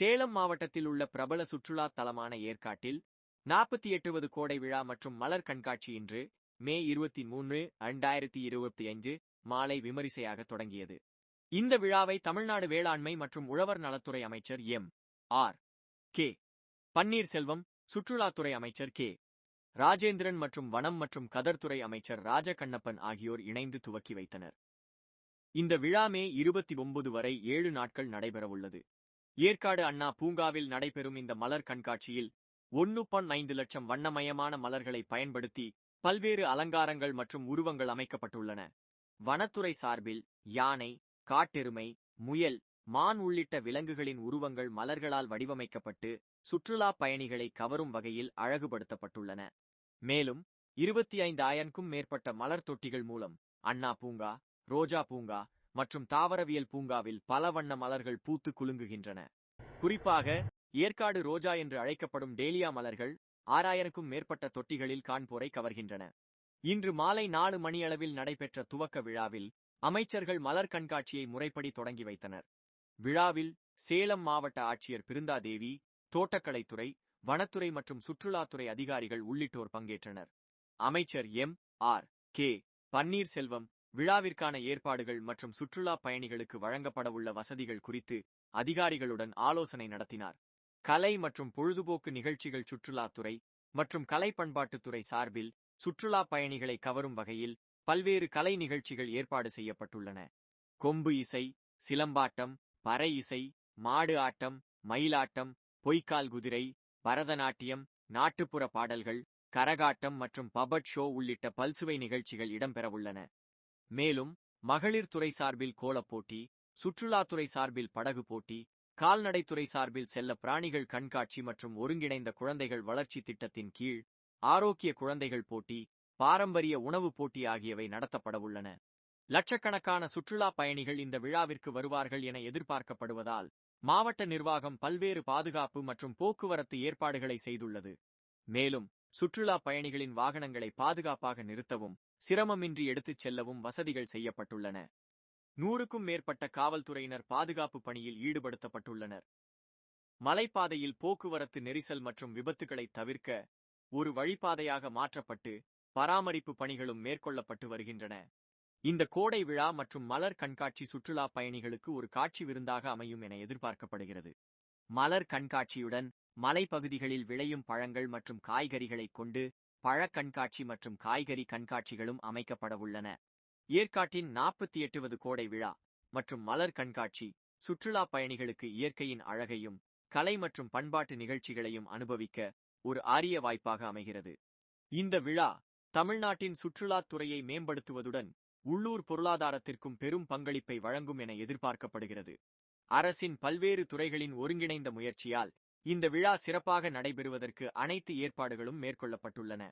சேலம் மாவட்டத்தில் உள்ள பிரபல சுற்றுலா தலமான ஏற்காட்டில் நாற்பத்தி எட்டுவது கோடை விழா மற்றும் மலர் கண்காட்சி இன்று மே இருபத்தி மூன்று இரண்டாயிரத்தி இருபத்தி ஐந்து மாலை விமரிசையாக தொடங்கியது. இந்த விழாவை தமிழ்நாடு வேளாண்மை மற்றும் உழவர் நலத்துறை அமைச்சர் எம். ஆர். கே. பன்னீர்செல்வம் சுற்றுலாத்துறை அமைச்சர் கே. ராஜேந்திரன் மற்றும் வனம் மற்றும் கதர்துறை அமைச்சர் ராஜகண்ணப்பன் ஆகியோர் இணைந்து துவக்கி வைத்தனர். இந்த விழா மே இருபத்தி ஒன்பது வரை ஏழு நாட்கள் நடைபெறவுள்ளது. ஏற்காடு அண்ணா பூங்காவில் நடைபெறும் இந்த மலர் கண்காட்சியில் ஒன்னு பன் ஐந்து லட்சம் வண்ணமயமான மலர்களை பயன்படுத்தி பல்வேறு அலங்காரங்கள் மற்றும் உருவங்கள் அமைக்கப்பட்டுள்ளன. வனத்துறை சார்பில் யானை காட்டெருமை முயல் மான் உள்ளிட்ட விலங்குகளின் உருவங்கள் மலர்களால் வடிவமைக்கப்பட்டு சுற்றுலா பயணிகளை கவரும் வகையில் அழகுபடுத்தப்பட்டுள்ளன. மேலும் இருபத்தி ஐந்து ஆயிரம்க்கும் மேற்பட்ட மலர் தொட்டிகள் மூலம் அண்ணா பூங்கா ரோஜா பூங்கா மற்றும் தாவரவியல் பூங்காவில் பல வண்ண மலர்கள் பூத்து குலுங்குகின்றன. குறிப்பாக ஏற்காடு ரோஜா என்று அழைக்கப்படும் டேலியா மலர்கள் ஆறாயிரக்கும் மேற்பட்ட தொட்டிகளில் காண்போரை கவர்கின்றன. இன்று மாலை நாலு மணியளவில் நடைபெற்ற துவக்க விழாவில் அமைச்சர்கள் மலர் கண்காட்சியை முறைப்படி தொடங்கி வைத்தனர். விழாவில் சேலம் மாவட்ட ஆட்சியர் பிருந்தாதேவி தோட்டக்கலைத்துறை வனத்துறை மற்றும் சுற்றுலாத்துறை அதிகாரிகள் உள்ளிட்டோர் பங்கேற்றனர். அமைச்சர் எம். ஆர். கே. பன்னீர்செல்வம் விழாவிற்கான ஏற்பாடுகள் மற்றும் சுற்றுலா பயணிகளுக்கு வழங்கப்படவுள்ள வசதிகள் குறித்து அதிகாரிகளுடன் ஆலோசனை நடத்தினார். கலை மற்றும் பொழுதுபோக்கு நிகழ்ச்சிகள் சுற்றுலாத்துறை மற்றும் கலை பண்பாட்டுத்துறை சார்பில் சுற்றுலா பயணிகளை கவரும் வகையில் பல்வேறு கலை நிகழ்ச்சிகள் ஏற்பாடு செய்யப்பட்டுள்ளன. கொம்பு இசை சிலம்பாட்டம் பறை இசை மாடு ஆட்டம் மயிலாட்டம் பொய்க்கால் குதிரை பரதநாட்டியம் நாட்டுப்புற பாடல்கள் கரகாட்டம் மற்றும் பபட் ஷோ உள்ளிட்ட பல்சுவை நிகழ்ச்சிகள் இடம்பெறவுள்ளன மேலும் மகளிர் துறை சார்பில் கோலப்போட்டி சுற்றுலாத்துறை சார்பில் படகு போட்டி கால்நடைத்துறை சார்பில் செல்ல பிராணிகள் கண்காட்சி மற்றும் ஒருங்கிணைந்த குழந்தைகள் வளர்ச்சி திட்டத்தின் கீழ் ஆரோக்கிய குழந்தைகள் போட்டி பாரம்பரிய உணவு போட்டி ஆகியவை நடத்தப்படவுள்ளன லட்சக்கணக்கான சுற்றுலா பயணிகள் இந்த விழாவிற்கு வருவார்கள் என எதிர்பார்க்கப்படுவதால் மாவட்ட நிர்வாகம் பல்வேறு பாதுகாப்பு மற்றும் போக்குவரத்து ஏற்பாடுகளை செய்துள்ளது. மேலும் சுற்றுலா பயணிகளின் வாகனங்களை பாதுகாப்பாக நிறுத்தவும் சிரமமின்றி எடுத்துச் செல்லவும் வசதிகள் செய்யப்பட்டுள்ளன. நூறுக்கும் மேற்பட்ட காவல்துறையினர் பாதுகாப்பு பணியில் ஈடுபடுத்தப்பட்டுள்ளனர். மலைப்பாதையில் போக்குவரத்து நெரிசல் மற்றும் விபத்துகளை தவிர்க்க ஒரு வழிபாதையாக மாற்றப்பட்டு பராமரிப்பு பணிகளும் மேற்கொள்ளப்பட்டு வருகின்றன. இந்த கோடை விழா மற்றும் மலர் கண்காட்சி சுற்றுலா பயணிகளுக்கு ஒரு காட்சி விருந்தாக அமையும் என எதிர்பார்க்கப்படுகிறது. மலர் கண்காட்சியுடன் மலைப்பகுதிகளில் விளையும் பழங்கள் மற்றும் காய்கறிகளைக் கொண்டு பழக் கண்காட்சி மற்றும் காய்கறி கண்காட்சிகளும் அமைக்கப்படவுள்ளன ஏற்காட்டின் நாற்பத்தி எட்டுவது கோடை விழா மற்றும் மலர் கண்காட்சி சுற்றுலா பயணிகளுக்கு இயற்கையின் அழகையும் கலை மற்றும் பண்பாட்டு நிகழ்ச்சிகளையும் அனுபவிக்க ஒரு அரிய வாய்ப்பாக அமைகிறது. இந்த விழா தமிழ்நாட்டின் சுற்றுலாத் துறையை மேம்படுத்துவதுடன் உள்ளூர் பொருளாதாரத்திற்கும் பெரும் பங்களிப்பை வழங்கும் என எதிர்பார்க்கப்படுகிறது. அரசின் பல்வேறு துறைகளின் ஒருங்கிணைந்த முயற்சியால் இந்த விழா சிறப்பாக நடைபெறுவதற்கு அனைத்து ஏற்பாடுகளும் மேற்கொள்ளப்பட்டுள்ளன.